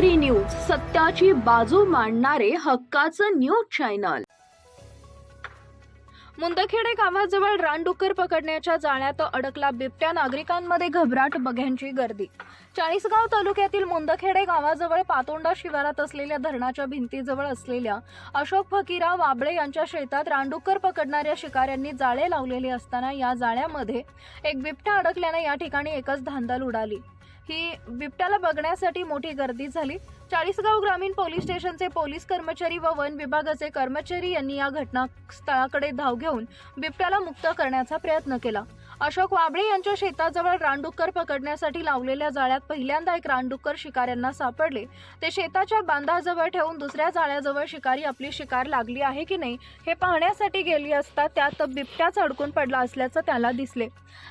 News सत्याची बाजू मांडणारे हक्काचं न्यूज चॅनल. मुंदखेडे गावाजवळ रानडुक्कर पकडण्याच्या जाळ्यात अडकला बिबट्या. नागरिकांमध्ये घबराट बघ्यांची गर्दी. चाळीसगाव तालुक्यातील मुंदखेडे गावाजवळ पातोंडा शिवारात असलेल्या धरणाच्या भिंतीजवळ असलेल्या अशोक फकीरा वाबळे यांच्या शेतात रानडुक्कर पकडणाऱ्या शिकाऱ्यांनी जाळे लावलेले असताना या जाळ्यामध्ये एक बिबट्या अडकल्याने या ठिकाणी एकच धांदल उडाली. ही बिबट्याला बघण्यासाठी मोठी गर्दी झाली. चाळीसगाव ग्रामीण पोलीस स्टेशनचे पोलीस कर्मचारी व वन विभागाचे कर्मचारी यांनी या घटनास्थळाकडे धाव घेऊन बिबट्याला मुक्त करण्याचा प्रयत्न केला. अशोक वाबळे यांच्या शेताजवळ रानडुक्कर पकडण्यासाठी लावलेल्या जाळ्यात पहिल्यांदा एक रानडुक्कर शिकाऱ्यांना सापडले. ते शेताच्या बांधाजवळ ठेवून दुसऱ्या जाळ्याजवळ शिकारी आपली शिकार लागली आहे की नाही हे पाहण्यासाठी गेली असता त्यात बिबट्याच अडकून पडला असल्याचं त्याला दिसले.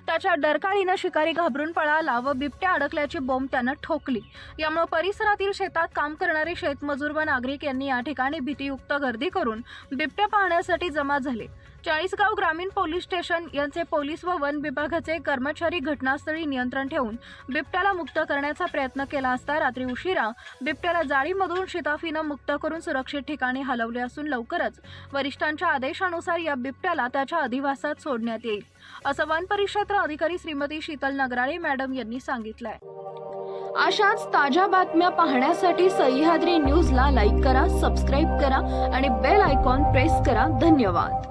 त्याच्या डरकाळीनं शिकारी घाबरून पळाला व बिबट्या अडकल्याची बॉम्ब त्यानं ठोकली. यामुळे परिसरातील शेतात काम करणारे शेतमजूर व नागरिक यांनी या ठिकाणी भीतीयुक्त गर्दी करून बिबट्या पाहण्यासाठी जमा झाले. चाळीसगाव ग्रामीण पोलीस स्टेशन यांचे पोलीस व वन विभागाचे कर्मचारी घटनास्थळी नियंत्रण ठेवून बिबट्याला मुक्त करण्याचा प्रयत्न केला असता रात्री उशिरा बिबट्याला जाळीमधून शिताफीनं मुक्त करून सुरक्षित ठिकाणी हलवले असून लवकरच वरिष्ठांच्या आदेशानुसार या बिबट्याला त्याच्या अधिवासात सोडण्यात येईल असं वन परिक्षेत्र अधिकारी श्रीमती शीतल नगराळे मॅडम यांनी सांगितलंय. अशाच ताज्या बातम्या पाहण्यासाठी सह्याद्री न्यूजला लाईक करा सबस्क्राईब करा आणि बेल आयकॉन प्रेस करा. धन्यवाद.